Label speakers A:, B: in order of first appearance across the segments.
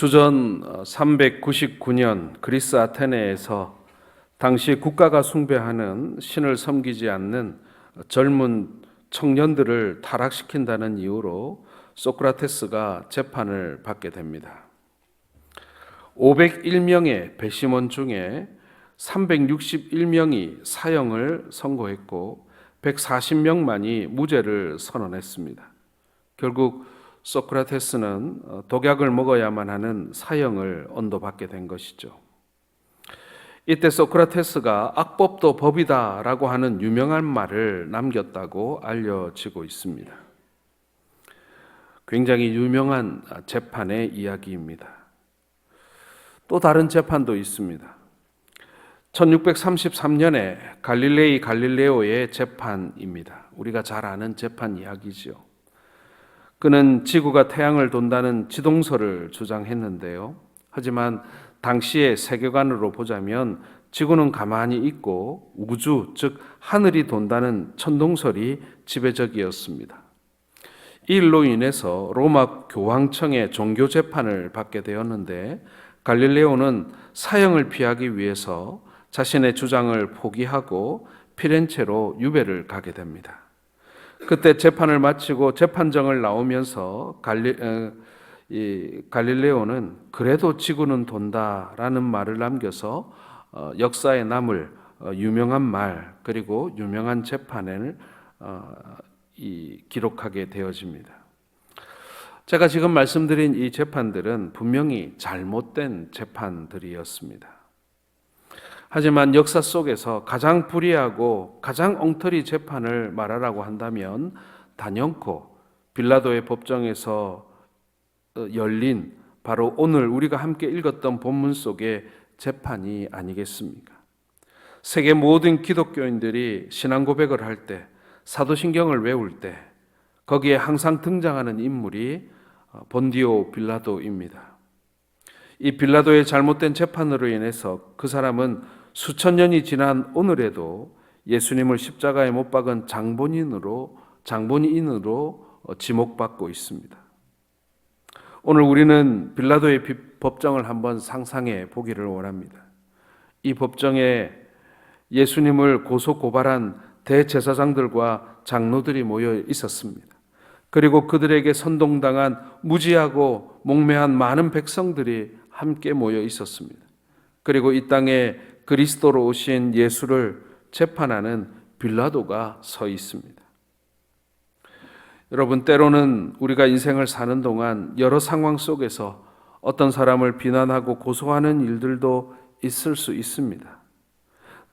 A: 주전 399년 그리스 아테네에서 당시 국가가 숭배하는 신을 섬기지 않는 젊은 청년들을 타락시킨다는 이유로 소크라테스가 재판을 받게 됩니다. 501명의 배심원 중에 361명이 사형을 선고했고 140명만이 무죄를 선언했습니다. 결국 소크라테스는 어, 독약을 먹어야만 하는 사형을 언도받게 된 것이죠. 이때 소크라테스가 악법도 법이다라고 하는 유명한 말을 남겼다고 알려지고 있습니다. 굉장히 유명한 재판의 이야기입니다. 또 다른 재판도 있습니다. 1633년에 갈릴레이 갈릴레오의 재판입니다. 우리가 잘 아는 재판 이야기죠. 그는 지구가 태양을 돈다는 지동설을 주장했는데요. 하지만 당시의 세계관으로 보자면 지구는 가만히 있고 우주, 즉 하늘이 돈다는 천동설이 지배적이었습니다. 이 일로 인해서 로마 교황청의 종교 재판을 받게 되었는데 갈릴레오는 사형을 피하기 위해서 자신의 주장을 포기하고 피렌체로 유배를 가게 됩니다. 그때 재판을 마치고 재판정을 나오면서 갈리, 어, 이 갈릴레오는 그래도 지구는 돈다라는 말을 남겨서 어, 역사에 남을 어, 유명한 말 그리고 유명한 재판을 기록하게 되어집니다. 제가 지금 말씀드린 이 재판들은 분명히 잘못된 재판들이었습니다. 하지만 역사 속에서 가장 불의하고 가장 엉터리 재판을 말하라고 한다면 단연코 빌라도의 법정에서 어, 열린 바로 오늘 우리가 함께 읽었던 본문 속의 재판이 아니겠습니까? 세계 모든 기독교인들이 신앙 고백을 할 때, 사도신경을 외울 때, 거기에 항상 등장하는 인물이 어, 본디오 빌라도입니다. 이 빌라도의 잘못된 재판으로 인해서 그 사람은 수천 년이 지난 오늘에도 예수님을 십자가에 못 박은 장본인으로 장본인으로 어, 지목받고 있습니다. 오늘 우리는 빌라도의 법정을 한번 상상해 보기를 원합니다. 이 법정에 예수님을 고소 고발한 대제사장들과 장로들이 모여 있었습니다. 그리고 그들에게 선동당한 무지하고 목매한 많은 백성들이 함께 모여 있었습니다. 그리고 이 땅에 그리스도로 오신 예수를 재판하는 빌라도가 서 있습니다. 여러분, 때로는 우리가 인생을 사는 동안 여러 상황 속에서 어떤 사람을 비난하고 고소하는 일들도 있을 수 있습니다.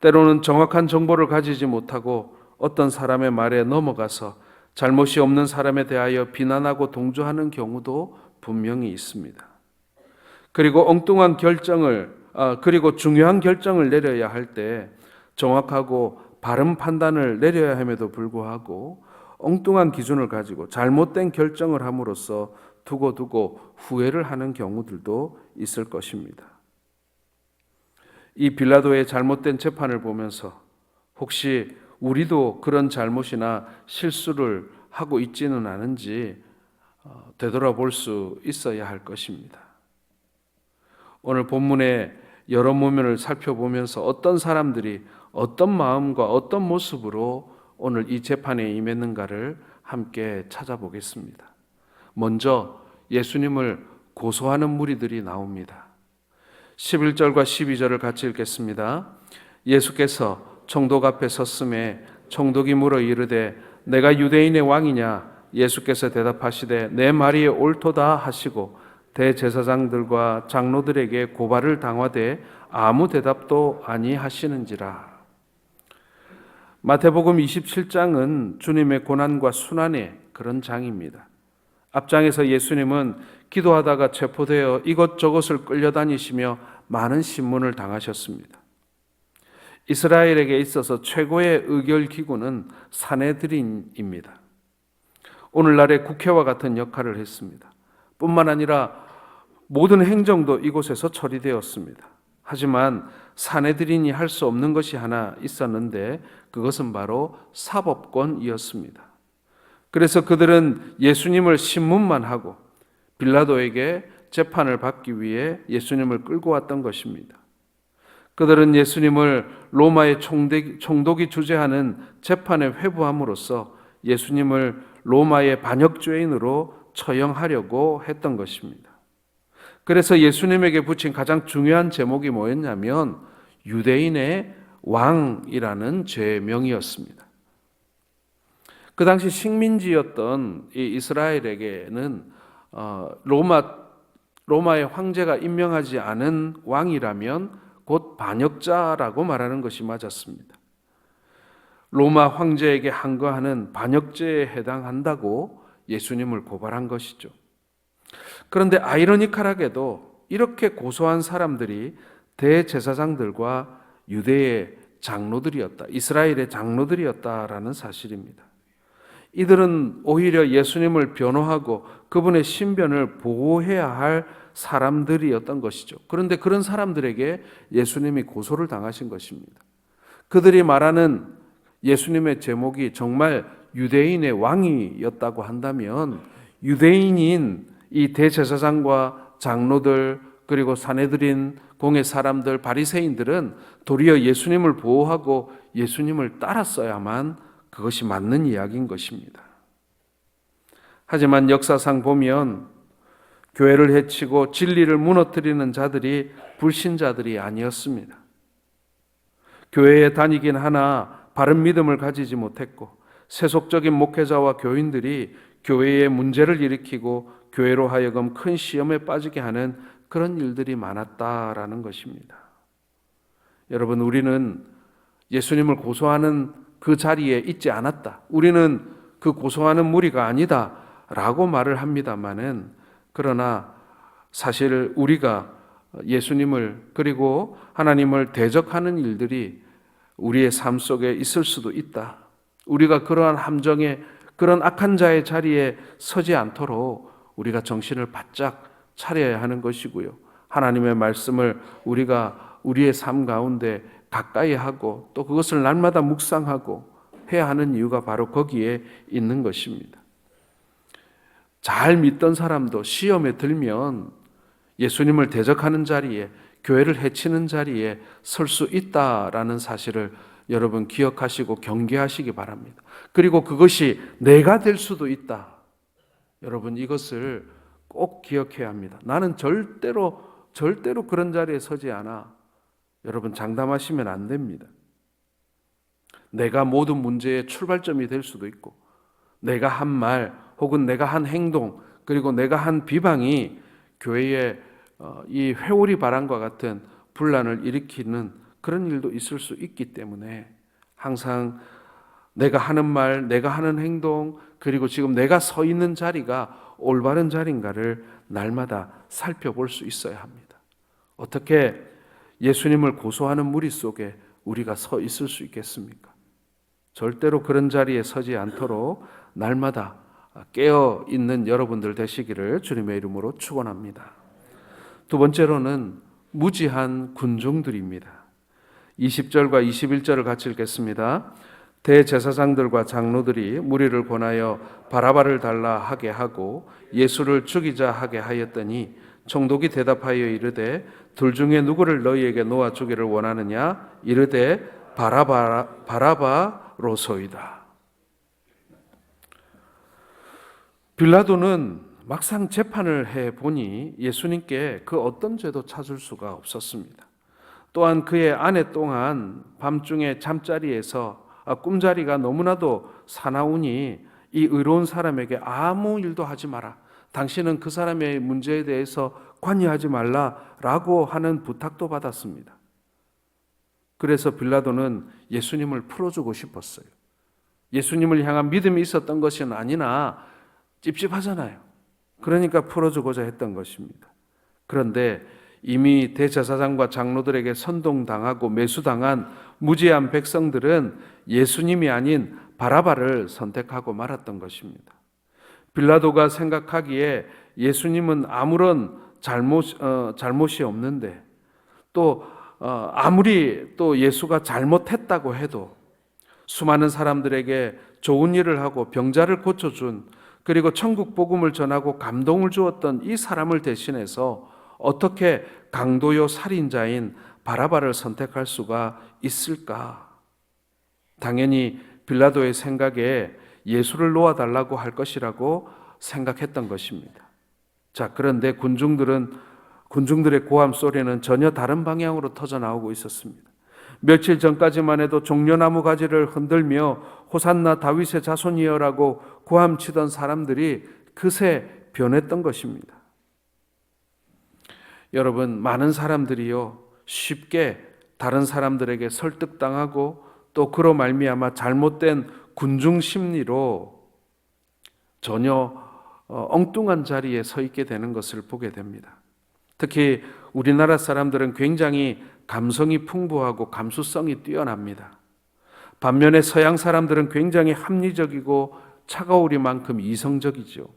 A: 때로는 정확한 정보를 가지지 못하고 어떤 사람의 말에 넘어가서 잘못이 없는 사람에 대하여 비난하고 동조하는 경우도 분명히 있습니다. 그리고 엉뚱한 결정을, 아, 그리고 중요한 결정을 내려야 할 때 정확하고 바른 판단을 내려야 함에도 불구하고 엉뚱한 기준을 가지고 잘못된 결정을 함으로써 두고 두고 후회를 하는 경우들도 있을 것입니다. 이 빌라도의 잘못된 재판을 보면서 혹시 우리도 그런 잘못이나 실수를 하고 있지는 않은지 어, 되돌아볼 수 있어야 할 것입니다. 오늘 본문의 여러 모면을 살펴보면서 어떤 사람들이 어떤 마음과 어떤 모습으로 오늘 이 재판에 임했는가를 함께 찾아보겠습니다. 먼저 예수님을 고소하는 무리들이 나옵니다. 11절과 12절을 같이 읽겠습니다. 예수께서 총독 앞에 섰음에 총독이 물어 이르되 내가 유대인의 왕이냐 예수께서 대답하시되 내 말이 옳도다 하시고 대제사장들과 장로들에게 고발을 당하되 아무 대답도 아니하시는지라 마태복음 27장은 주님의 고난과 순환의 그런 장입니다. 앞장에서 예수님은 기도하다가 체포되어 이것저것을 끌려다니시며 많은 신문을 당하셨습니다. 이스라엘에게 있어서 최고의 의결 기구는 사내들인입니다. 오늘날의 국회와 같은 역할을 했습니다. 뿐만 아니라 모든 행정도 이곳에서 처리되었습니다. 하지만 사내들인이 할 수 없는 것이 하나 있었는데 그것은 바로 사법권이었습니다. 그래서 그들은 예수님을 신문만 하고 빌라도에게 재판을 받기 위해 예수님을 끌고 왔던 것입니다. 그들은 예수님을 로마의 총독- 총독이 주재하는 재판에 회부함으로써 예수님을 로마의 반역죄인으로 처형하려고 했던 것입니다. 그래서 예수님에게 붙인 가장 중요한 제목이 뭐였냐면 유대인의 왕이라는 죄명이었습니다. 그 당시 식민지였던 이 이스라엘에게는 어, 로마 로마의 황제가 임명하지 않은 왕이라면 곧 반역자라고 말하는 것이 맞았습니다. 로마 황제에게 항거하는 반역죄에 해당한다고 예수님을 고발한 것이죠. 그런데 아이러니컬하게도 이렇게 고소한 사람들이 대제사장들과 유대의 장로들이었다. 이스라엘의 장로들이었다라는 사실입니다. 이들은 오히려 예수님을 변호하고 그분의 신변을 보호해야 할 사람들이었던 것이죠. 그런데 그런 사람들에게 예수님이 고소를 당하신 것입니다. 그들이 말하는 예수님의 제목이 정말 유대인의 왕이었다고 한다면 유대인인 이 대제사장과 장로들 그리고 사내들인 공의 사람들 바리새인들은 도리어 예수님을 보호하고 예수님을 따랐어야만 그것이 맞는 이야기인 것입니다. 하지만 역사상 보면 교회를 해치고 진리를 무너뜨리는 자들이 불신자들이 아니었습니다. 교회에 다니긴 하나 바른 믿음을 가지지 못했고 세속적인 목회자와 교인들이 교회에 문제를 일으키고 교회로 하여금 큰 시험에 빠지게 하는 그런 일들이 많았다라는 것입니다. 여러분 우리는 예수님을 고소하는 그 자리에 있지 않았다. 우리는 그 고소하는 무리가 아니다 라고 말을 합니다만은 그러나 사실 우리가 예수님을 그리고 하나님을 대적하는 일들이 우리의 삶 속에 있을 수도 있다. 우리가 그러한 함정에 그런 악한 자의 자리에 서지 않도록 우리가 정신을 바짝 차려야 하는 것이고요. 하나님의 말씀을 우리가 우리의 삶 가운데 가까이 하고 또 그것을 날마다 묵상하고 해야 하는 이유가 바로 거기에 있는 것입니다. 잘 믿던 사람도 시험에 들면 예수님을 대적하는 자리에 교회를 해치는 자리에 설 수 있다라는 사실을 여러분 기억하시고 경계하시기 바랍니다. 그리고 그것이 내가 될 수도 있다. 여러분 이것을 꼭 기억해야 합니다. 나는 절대로 절대로 그런 자리에 서지 않아. 여러분 장담하시면 안 됩니다. 내가 모든 문제의 출발점이 될 수도 있고 내가 한 말 혹은 내가 한 행동 그리고 내가 한 비방이 교회에 어, 이 회오리 바람과 같은 분란을 일으키는 그런 일도 있을 수 있기 때문에 항상 내가 하는 말, 내가 하는 행동, 그리고 지금 내가 서 있는 자리가 올바른 자리인가를 날마다 살펴볼 수 있어야 합니다. 어떻게 예수님을 고소하는 무리 속에 우리가 서 있을 수 있겠습니까? 절대로 그런 자리에 서지 않도록 날마다 깨어 있는 여러분들 되시기를 주님의 이름으로 축원합니다. 두 번째로는 무지한 군중들입니다. 20절과 21절을 같이 읽겠습니다. 대제사장들과 장로들이 무리를 권하여 바라바를 달라 하게 하고 예수를 죽이자 하게 하였더니 총독이 대답하여 이르되 둘 중에 누구를 너희에게 놓아 주기를 원하느냐 이르되 바라바 바라바로소이다. 빌라도는 막상 재판을 해 보니 예수님께 그 어떤 죄도 찾을 수가 없었습니다. 또한 그의 아내 동안 밤중에 잠자리에서 아, 꿈자리가 너무나도 사나우니 이 의로운 사람에게 아무 일도 하지 마라. 당신은 그 사람의 문제에 대해서 관여하지 말라라고 하는 부탁도 받았습니다. 그래서 빌라도는 예수님을 풀어주고 싶었어요. 예수님을 향한 믿음이 있었던 것은 아니나 찝찝하잖아요. 그러니까 풀어주고자 했던 것입니다. 그런데 이미 대제사장과 장로들에게 선동당하고 매수당한 무지한 백성들은 예수님이 아닌 바라바를 선택하고 말았던 것입니다. 빌라도가 생각하기에 예수님은 아무런 잘못 어, 잘못이 없는데 또 어, 아무리 또 예수가 잘못했다고 해도 수많은 사람들에게 좋은 일을 하고 병자를 고쳐준 그리고 천국 복음을 전하고 감동을 주었던 이 사람을 대신해서 어떻게 강도요 살인자인 바라바를 선택할 수가 있을까? 당연히 빌라도의 생각에 예수를 놓아달라고 할 것이라고 생각했던 것입니다. 자, 그런데 군중들은 군중들의 고함 소리는 전혀 다른 방향으로 터져 나오고 있었습니다. 며칠 전까지만 해도 종려나무 가지를 흔들며 호산나 다윗의 자손이여라고 고함치던 사람들이 그새 변했던 것입니다. 여러분, 많은 사람들이요 쉽게 다른 사람들에게 설득당하고 또 그로 말미암아 잘못된 군중 심리로 전혀 어, 엉뚱한 자리에 서 있게 되는 것을 보게 됩니다. 특히 우리나라 사람들은 굉장히 감성이 풍부하고 감수성이 뛰어납니다. 반면에 서양 사람들은 굉장히 합리적이고 차가우리만큼 이성적이죠.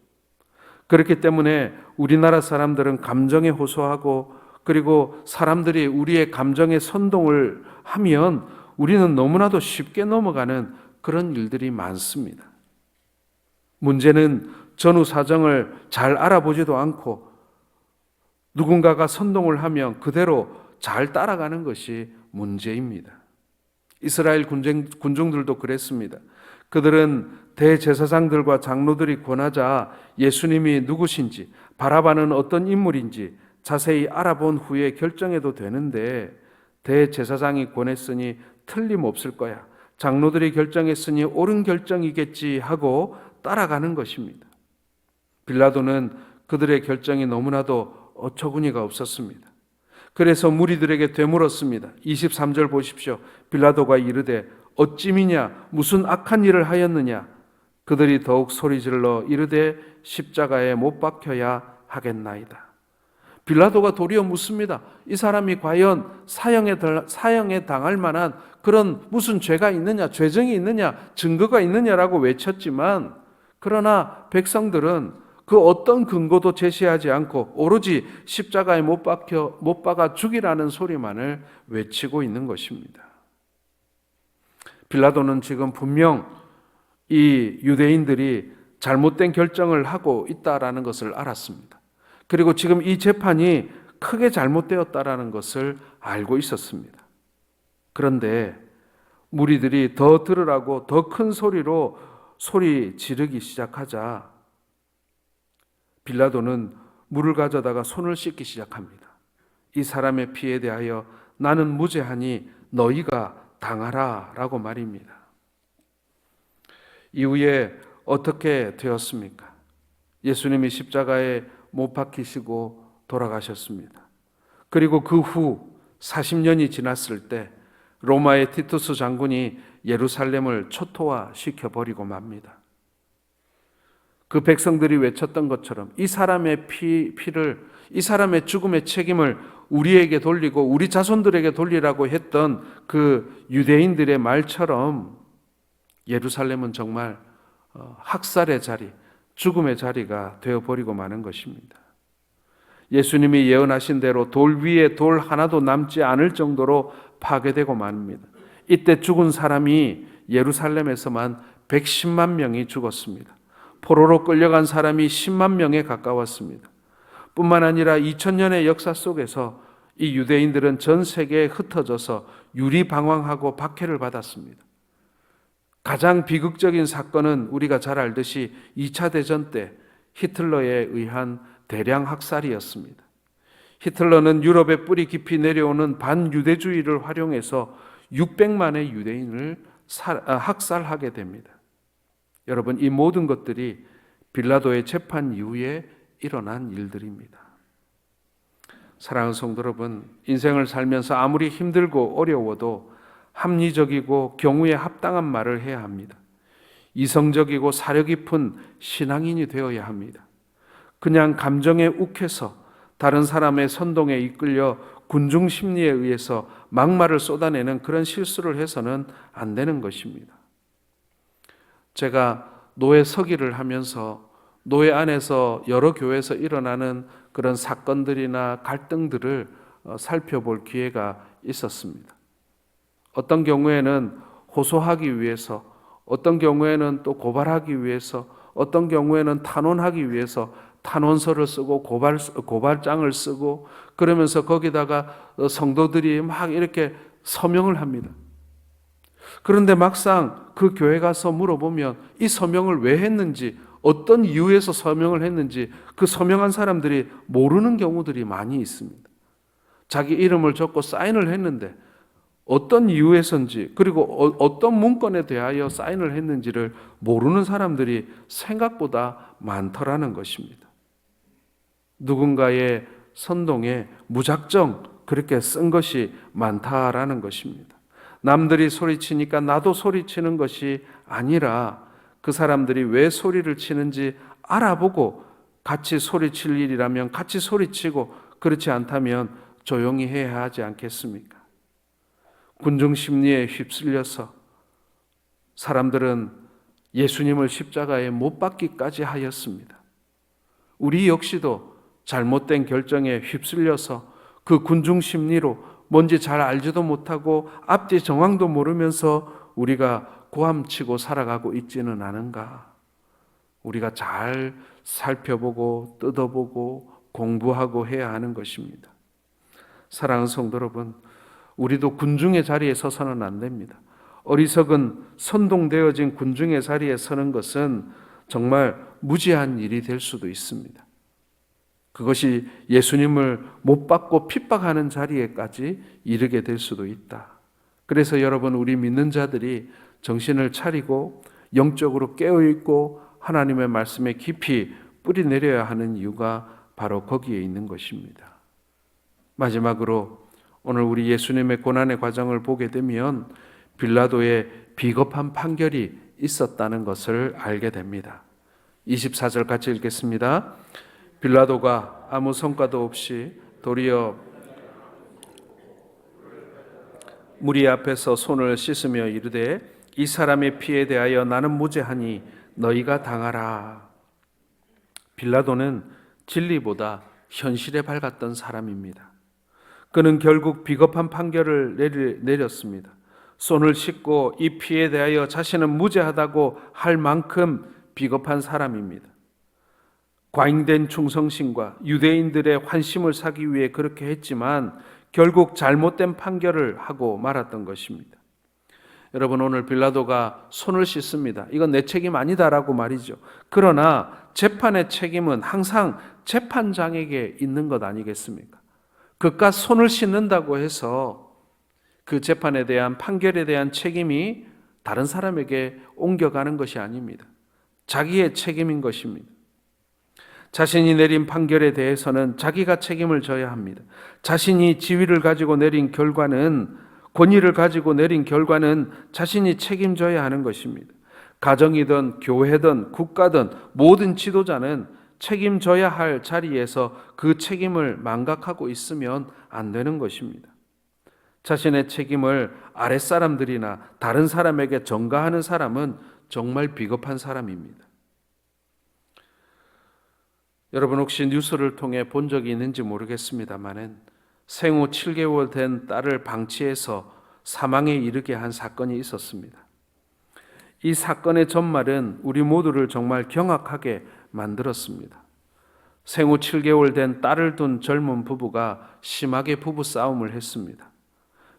A: 그렇기 때문에 우리나라 사람들은 감정에 호소하고 그리고 사람들이 우리의 감정에 선동을 하면 우리는 너무나도 쉽게 넘어가는 그런 일들이 많습니다. 문제는 전후 사정을 잘 알아보지도 않고 누군가가 선동을 하면 그대로 잘 따라가는 것이 문제입니다. 이스라엘 군중, 군중들도 그랬습니다. 그들은 대제사장들과 장로들이 권하자 예수님이 누구신지 바라바는 어떤 인물인지 자세히 알아본 후에 결정해도 되는데 대제사장이 권했으니 틀림없을 거야. 장로들이 결정했으니 옳은 결정이겠지 하고 따라가는 것입니다. 빌라도는 그들의 결정이 너무나도 어처구니가 없었습니다. 그래서 무리들에게 되물었습니다. 23절 보십시오. 빌라도가 이르되 어찌미냐 무슨 악한 일을 하였느냐 그들이 더욱 소리질러 이르되 십자가에 못 박혀야 하겠나이다. 빌라도가 도리어 묻습니다. 이 사람이 과연 사형에, 사형에 당할 만한 그런 무슨 죄가 있느냐, 죄정이 있느냐, 증거가 있느냐라고 외쳤지만, 그러나 백성들은 그 어떤 근거도 제시하지 않고 오로지 십자가에 못 박혀, 못 박아 죽이라는 소리만을 외치고 있는 것입니다. 빌라도는 지금 분명 이 유대인들이 잘못된 결정을 하고 있다라는 것을 알았습니다. 그리고 지금 이 재판이 크게 잘못되었다라는 것을 알고 있었습니다. 그런데 무리들이 더 들으라고 더 큰 소리로 소리 지르기 시작하자 빌라도는 물을 가져다가 손을 씻기 시작합니다. 이 사람의 피에 대하여 나는 무죄하니 너희가 당하라 라고 말입니다. 이후에 어떻게 되었습니까? 예수님이 십자가에 못 박히시고 돌아가셨습니다. 그리고 그 후 40년이 지났을 때 로마의 티투스 장군이 예루살렘을 초토화 시켜버리고 맙니다. 그 백성들이 외쳤던 것처럼 이 사람의 피, 피를, 이 사람의 죽음의 책임을 우리에게 돌리고 우리 자손들에게 돌리라고 했던 그 유대인들의 말처럼 예루살렘은 정말 어, 학살의 자리, 죽음의 자리가 되어버리고 마는 것입니다. 예수님이 예언하신 대로 돌 위에 돌 하나도 남지 않을 정도로 파괴되고 맙니다. 이때 죽은 사람이 예루살렘에서만 110만 명이 죽었습니다. 포로로 끌려간 사람이 10만 명에 가까웠습니다. 뿐만 아니라 2000년의 역사 속에서 이 유대인들은 전 세계에 흩어져서 유리방황하고 박해를 받았습니다. 가장 비극적인 사건은 우리가 잘 알듯이 2차 대전 때 히틀러에 의한 대량 학살이었습니다. 히틀러는 유럽의 뿌리 깊이 내려오는 반유대주의를 활용해서 600만의 유대인을 아, 학살하게 됩니다. 여러분, 이 모든 것들이 빌라도의 재판 이후에 일어난 일들입니다. 사랑하는 성도 여러분, 인생을 살면서 아무리 힘들고 어려워도 합리적이고 경우에 합당한 말을 해야 합니다. 이성적이고 사려 깊은 신앙인이 되어야 합니다. 그냥 감정에 욱해서 다른 사람의 선동에 이끌려 군중 심리에 의해서 막말을 쏟아내는 그런 실수를 해서는 안 되는 것입니다. 제가 노예 서기를 하면서 노예 안에서 여러 교회에서 일어나는 그런 사건들이나 갈등들을 어, 살펴볼 기회가 있었습니다. 어떤 경우에는 호소하기 위해서, 어떤 경우에는 또 고발하기 위해서, 어떤 경우에는 탄원하기 위해서 탄원서를 쓰고 고발 고발장을 쓰고 그러면서 거기다가 어, 성도들이 막 이렇게 서명을 합니다. 그런데 막상 그 교회 가서 물어보면 이 서명을 왜 했는지 어떤 이유에서 서명을 했는지 그 서명한 사람들이 모르는 경우들이 많이 있습니다. 자기 이름을 적고 사인을 했는데 어떤 이유에서인지 그리고 어, 떤 문건에 대하여 사인을 했는지를 모르는 사람들이 생각보다 많더라는 것입니다. 누군가의 선동에 무작정 그렇게 쓴 것이 많다라는 것입니다. 남들이 소리치니까 나도 소리치는 것이 아니라 그 사람들이 왜 소리를 치는지 알아보고 같이 소리칠 일이라면 같이 소리치고 그렇지 않다면 조용히 해야 하지 않겠습니까? 군중 심리에 휩쓸려서 사람들은 예수님을 십자가에 못 박기까지 하였습니다. 우리 역시도 잘못된 결정에 휩쓸려서 그 군중 심리로 뭔지 잘 알지도 못하고 앞뒤 정황도 모르면서 우리가 고함치고 살아가고 있지는 않은가? 우리가 잘 살펴보고 뜯어보고 공부하고 해야 하는 것입니다. 사랑하는 성도 여러분, 우리도 군중의 자리에 서서는 안 됩니다. 어리석은 선동되어진 군중의 자리에 서는 것은 정말 무지한 일이 될 수도 있습니다. 그것이 예수님을 못 받고 핍박하는 자리에까지 이르게 될 수도 있다. 그래서 여러분, 우리 믿는 자들이 정신을 차리고 영적으로 깨어있고 하나님의 말씀에 깊이 뿌리 내려야 하는 이유가 바로 거기에 있는 것입니다. 마지막으로 오늘 우리 예수님의 고난의 과정을 보게 되면 빌라도의 비겁한 판결이 있었다는 것을 알게 됩니다. 24절 같이 읽겠습니다. 빌라도가 아무 성과도 없이 도리어 무리 앞에서 손을 씻으며 이르되 이 사람의 피에 대하여 나는 무죄하니 너희가 당하라. 빌라도는 진리보다 현실에 밝았던 사람입니다. 그는 결국 비겁한 판결을 내렸습니다. 손을 씻고 이 피에 대하여 자신은 무죄하다고 할 만큼 비겁한 사람입니다. 과잉된 충성심과 유대인들의 환심을 사기 위해 그렇게 했지만 결국 잘못된 판결을 하고 말았던 것입니다. 여러분 오늘 빌라도가 손을 씻습니다. 이건 내 책임 아니다라고 말이죠. 그러나 재판의 책임은 항상 재판장에게 있는 것 아니겠습니까? 그깟 손을 씻는다고 해서 그 재판에 대한 판결에 대한 책임이 다른 사람에게 옮겨가는 것이 아닙니다. 자기의 책임인 것입니다. 자신이 내린 판결에 대해서는 자기가 책임을 져야 합니다. 자신이 지위를 가지고 내린 결과는 권위를 가지고 내린 결과는 자신이 책임져야 하는 것입니다. 가정이든 교회든 국가든 모든 지도자는 책임져야 할 자리에서 그 책임을 망각하고 있으면 안 되는 것입니다. 자신의 책임을 아랫사람들이나 다른 사람에게 전가하는 사람은 정말 비겁한 사람입니다. 여러분 혹시 뉴스를 통해 본 적이 있는지 모르겠습니다만은 생후 7개월 된 딸을 방치해서 사망에 이르게 한 사건이 있었습니다. 이 사건의 전말은 우리 모두를 정말 경악하게 만들었습니다. 생후 7개월 된 딸을 둔 젊은 부부가 심하게 부부 싸움을 했습니다.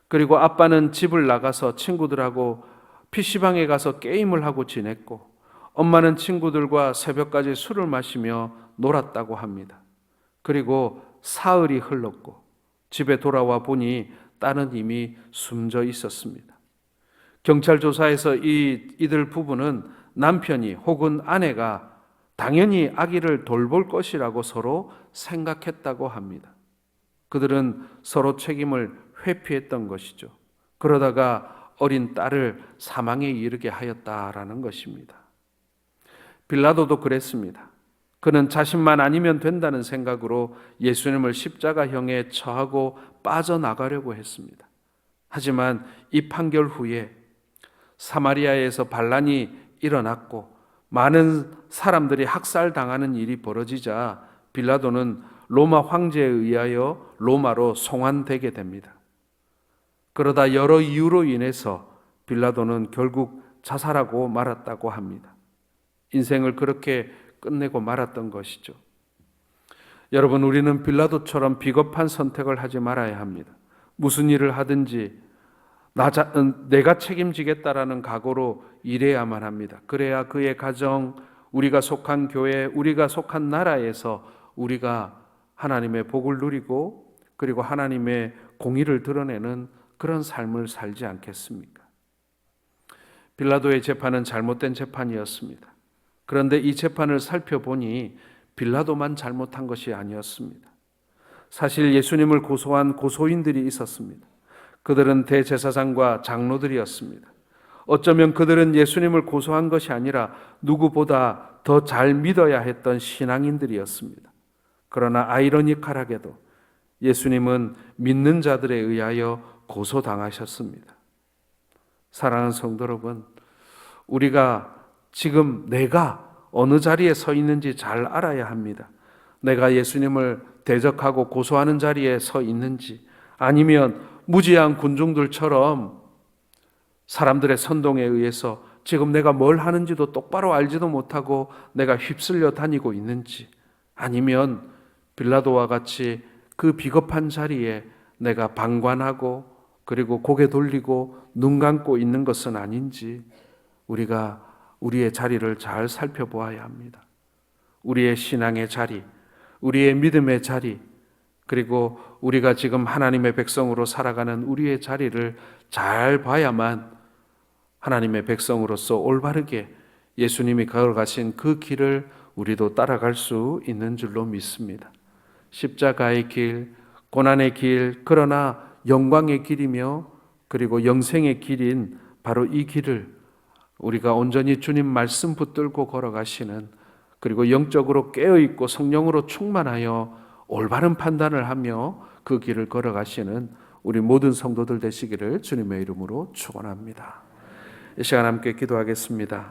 A: 그리고 아빠는 집을 나가서 친구들하고 PC방에 가서 게임을 하고 지냈고 엄마는 친구들과 새벽까지 술을 마시며 놀았다고 합니다. 그리고 사흘이 흘렀고 집에 돌아와 보니 딸은 이미 숨져 있었습니다. 경찰 조사에서 이 이들 부부는 남편이 혹은 아내가 당연히 아기를 돌볼 것이라고 서로 생각했다고 합니다. 그들은 서로 책임을 회피했던 것이죠. 그러다가 어린 딸을 사망에 이르게 하였다라는 것입니다. 빌라도도 그랬습니다. 그는 자신만 아니면 된다는 생각으로 예수님을 십자가형에 처하고 빠져나가려고 했습니다. 하지만 이 판결 후에 사마리아에서 반란이 일어났고 많은 사람들이 학살당하는 일이 벌어지자 빌라도는 로마 황제에 의하여 로마로 송환되게 됩니다. 그러다 여러 이유로 인해서 빌라도는 결국 자살하고 말았다고 합니다. 인생을 그렇게 끝내고 말았던 것이죠. 여러분, 우리는 빌라도처럼 비겁한 선택을 하지 말아야 합니다. 무슨 일을 하든지 나 자, 음, 내가 책임지겠다라는 각오로 일해야만 합니다. 그래야 그의 가정, 우리가 속한 교회, 우리가 속한 나라에서 우리가 하나님의 복을 누리고 그리고 하나님의 공의를 드러내는 그런 삶을 살지 않겠습니까? 빌라도의 재판은 잘못된 재판이었습니다. 그런데 이 재판을 살펴보니 빌라도만 잘못한 것이 아니었습니다. 사실 예수님을 고소한 고소인들이 있었습니다. 그들은 대제사장과 장로들이었습니다. 어쩌면 그들은 예수님을 고소한 것이 아니라 누구보다 더 잘 믿어야 했던 신앙인들이었습니다. 그러나 아이러니컬하게도 예수님은 믿는 자들에 의하여 고소당하셨습니다. 사랑하는 성도 여러분, 우리가 지금 내가 어느 자리에 서 있는지 잘 알아야 합니다. 내가 예수님을 대적하고 고소하는 자리에 서 있는지 아니면 무지한 군중들처럼 사람들의 선동에 의해서 지금 내가 뭘 하는지도 똑바로 알지도 못하고 내가 휩쓸려 다니고 있는지 아니면 빌라도와 같이 그 비겁한 자리에 내가 방관하고 그리고 고개 돌리고 눈 감고 있는 것은 아닌지 우리가 우리의 자리를 잘 살펴보아야 합니다. 우리의 신앙의 자리, 우리의 믿음의 자리, 그리고 우리가 지금 하나님의 백성으로 살아가는 우리의 자리를 잘 봐야만 하나님의 백성으로서 올바르게 예수님이 걸어가신 그 길을 우리도 따라갈 수 있는 줄로 믿습니다. 십자가의 길, 고난의 길, 그러나 영광의 길이며 그리고 영생의 길인 바로 이 길을 우리가 온전히 주님 말씀 붙들고 걸어가시는 그리고 영적으로 깨어 있고 성령으로 충만하여 올바른 판단을 하며 그 길을 걸어가시는 우리 모든 성도들 되시기를 주님의 이름으로 축원합니다. 이 시간 함께 기도하겠습니다.